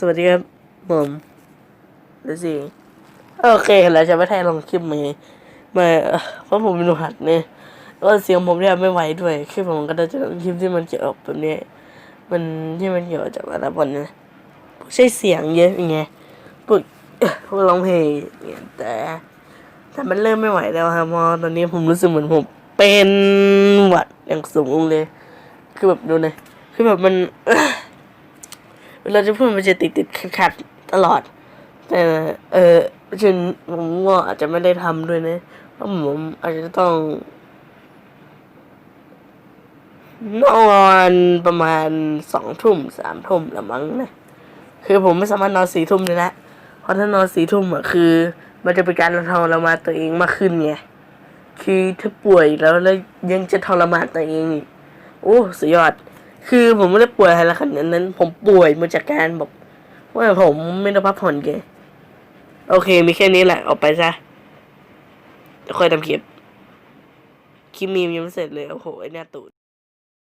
สวัสดีครับผมดูสิโอเคแล้วจะไม่แทนลองคลิปมามาเพราะผมเป็นหนวดเนี่ยแล้วเสียงผมเนี่ยไม่ไหวด้วยคือผมก็จะลงคลิปที่มันเกี่ยวกับแบบนี้มันที่มันเกี่ยวจากระดับนนะใช้เสียงเยอะอย่างเงี้ยพวกพวกร้องเพลงเนี่ยแต่แต่มันเริ่มไม่ไหวแล้วครับพราะตอนนี้ผมรู้สึกเหมือนผมเป็นหวัดอย่างสูงเลย คือแบบดูนะคือแบบมัน เวลาจะพูดมันจะติดติดขัดขดตลอด แต่เออจนผมว่าอาจจะไม่ได้ทำด้วยนะเพราะผมอาจจะต้องนอนประมาณสองทุ่มสามทุ่มละมั้งนะคือผมไม่สามารถนอนสี่ทุ่มเลยนะเพราะถ้านอนสี่ทุ่มอะคือ มันจะเป็นการทรมานตัวเองมากขึ้นไงคือถ้าป่วยแล้วแล้วยังจะทรมานตัวเองอีกโอ้สุดยอด คือผมไม่ได้ป่วยอะไรขนาดนั้น ผมป่วยมาจากการแบบว่าผมไม่ได้พักผ่อนไงโอเค มีแค่นี้แหละออกไปซะจะค่อยทำคลิป คลิปมีมยังไม่เสร็จเลย โอ้โห ไอ้หน้าตูด